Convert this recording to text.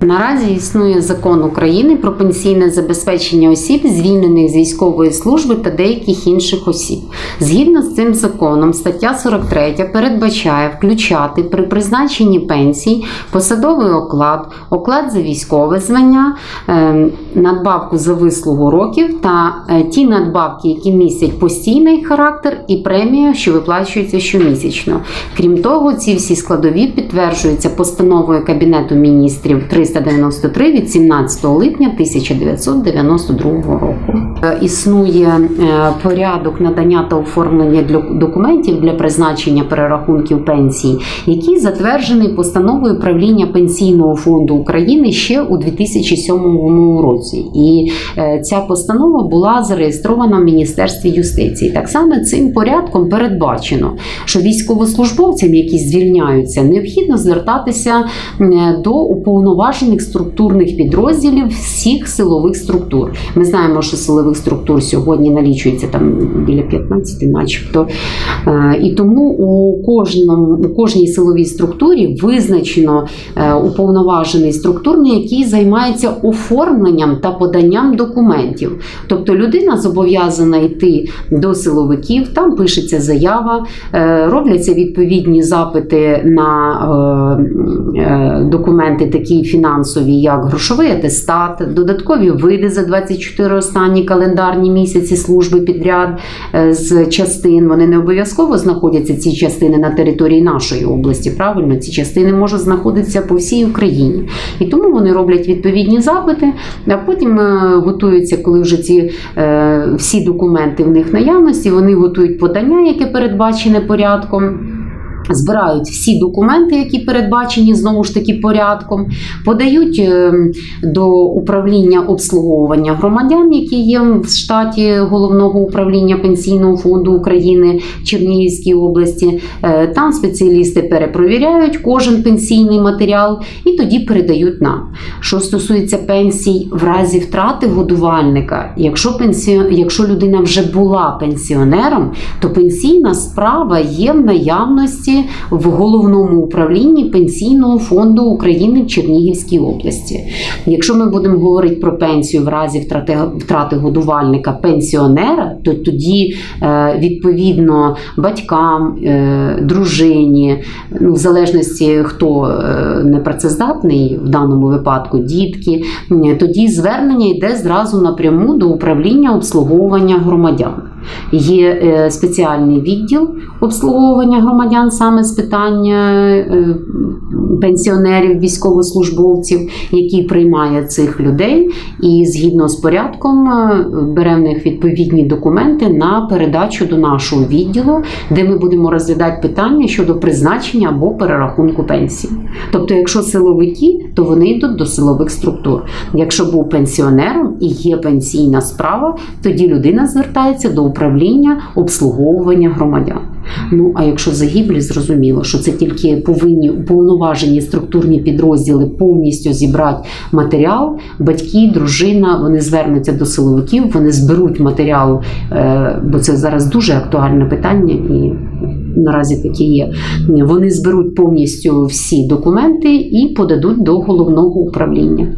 Наразі існує закон України про пенсійне забезпечення осіб, звільнених з військової служби та деяких інших осіб. Згідно з цим законом, стаття 43 передбачає включати при призначенні пенсій посадовий оклад, оклад за військове звання, е, надбавку за вислугу років та е, ті надбавки, які містять постійний характер, і премія, що виплачується щомісячно. Крім того, ці всі складові підтверджуються постановою Кабінету міністрів 393 від 17 липня 1992 року. Е, Існує е, порядок надання та оформлення для документів для призначення перерахунків пенсій, який затверджений постановою правління Пенсійного фонду України ще у 2007 році. І е, ця постанова була зареєстрована в Міністерстві юстиції. Так само цим порядком передбачено, що військовослужбовцям, які звільняються, необхідно звертатися е, до уповноважених структурних підрозділів всіх силових структур. Ми знаємо, що силових структур сьогодні налічується там біля 15, начебто. Е, І тому у кожному у кожній силовій структурі визначено уповноважений структурний, який займається оформленням та поданням документів. Тобто людина зобов'язана йти до силовиків, там пишеться заява, е, робляться відповідні запити на е, е, документи, такі фінансові, як грошовий атестат, додаткові види за 24 останні календарні місяці служби підряд з частин. Вони не обов'язково знаходяться ці частини на території нашої області. Правильно, ці частини можуть знаходитися по всій Україні. І тому вони роблять відповідні запити, потім е, готуються, коли вже ці е, всі документи в них наявності, вони готують подання, яке передбачене порядком. Збирають всі документи, які передбачені знову ж таки порядком, подають е, до управління обслуговування громадян, які є в штаті головного управління Пенсійного фонду України Чернігівській області. Е, Там спеціалісти перепровіряють кожен пенсійний матеріал і тоді передають нам. Що стосується пенсій в разі втрати годувальника, якщо пенсі... якщо людина вже була пенсіонером, то пенсійна справа є в наявності в головному управлінні Пенсійного фонду України в Чернігівській області. Якщо ми будемо говорити про пенсію в разі втрати, втрати годувальника пенсіонера, то тоді е, відповідно батькам, е, дружині, ну, в залежності хто е, непрацездатний в даному випадку, дітки, тоді звернення йде зразу напряму до управління обслуговування громадян. Є спеціальний відділ обслуговування громадян саме з питання е, пенсіонерів, військовослужбовців, який приймає цих людей, і згідно з порядком е, бере в них відповідні документи на передачу до нашого відділу, де ми будемо розглядати питання щодо призначення або перерахунку пенсії. Тобто, якщо силовики, то вони йдуть до силових структур. Якщо був пенсіонером і є пенсійна справа, тоді людина звертається до управління обслуговування громадян. Ну а якщо загиблі, зрозуміло, що це тільки повинні уповноважені структурні підрозділи повністю зібрати матеріал. Батьки, дружина, вони звернуться до силовиків, вони зберуть матеріал, е, бо це зараз дуже актуальне питання і. Наразі такі є. Вони зберуть повністю всі документи і подадуть до головного управління.